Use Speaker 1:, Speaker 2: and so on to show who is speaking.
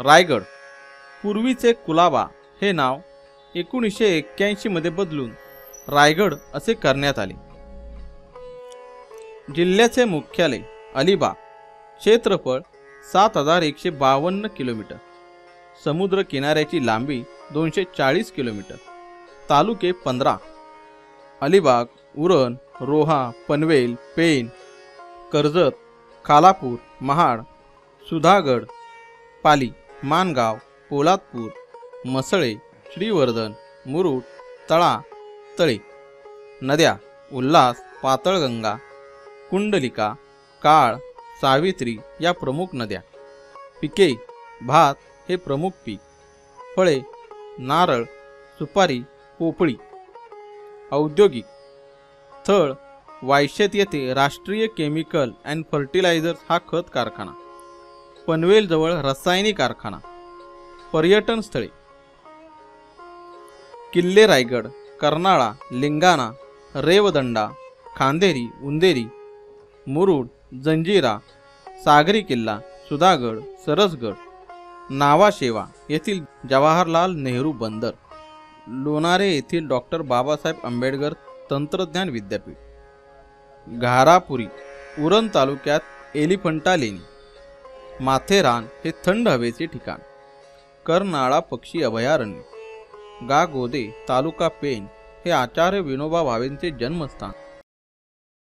Speaker 1: रायगड. पूर्वीचे कुलाबा हे नाव एकोणीसशे एक्क्याऐंशीमध्ये बदलून रायगड असे करण्यात आले. जिल्ह्याचे मुख्यालय अलिबाग क्षेत्रफळ सात हजार एकशे बावन्न किलोमीटर. समुद्र किनाऱ्याची लांबी दोनशे चाळीस किलोमीटर. तालुके पंधरा. अलिबाग उरण रोहा पनवेल पेण कर्जत खालापूर महाड सुधागड पाली. मानगाव पोलादपूर मसळे श्रीवर्धन मुरुड तळा तळे नद्या उल्हास पातळगंगा कुंडलिका काळ सावित्री या प्रमुख नद्या. पिके भात हे प्रमुख पीक. फळे नारळ सुपारी पोपळी. औद्योगिक स्थळ वायशेत येथे राष्ट्रीय केमिकल अँड फर्टिलायझर्स हा खत कारखाना. पनवेलजवळ रसायनिक कारखाना पर्यटन स्थळे. किल्ले रायगड कर्नाळा लिंगाणा रेवदंडा खांदेरी उंदेरी मुरुड जंजिरा सागरी किल्ला सुधागड सरसगड नावाशेवा येथील जवाहरलाल नेहरू बंदर लोणारे येथील डॉक्टर बाबासाहेब आंबेडकर तंत्रज्ञान विद्यापीठ घारापुरी उरण तालुक्यात एलिफंटा लेणी. माथेरान हे थंड हवेचे ठिकाण. करनाळा पक्षी अभयारण्य. गागोदे तालुका पेन हे आचार्य विनोबा भावेंचे जन्मस्थान.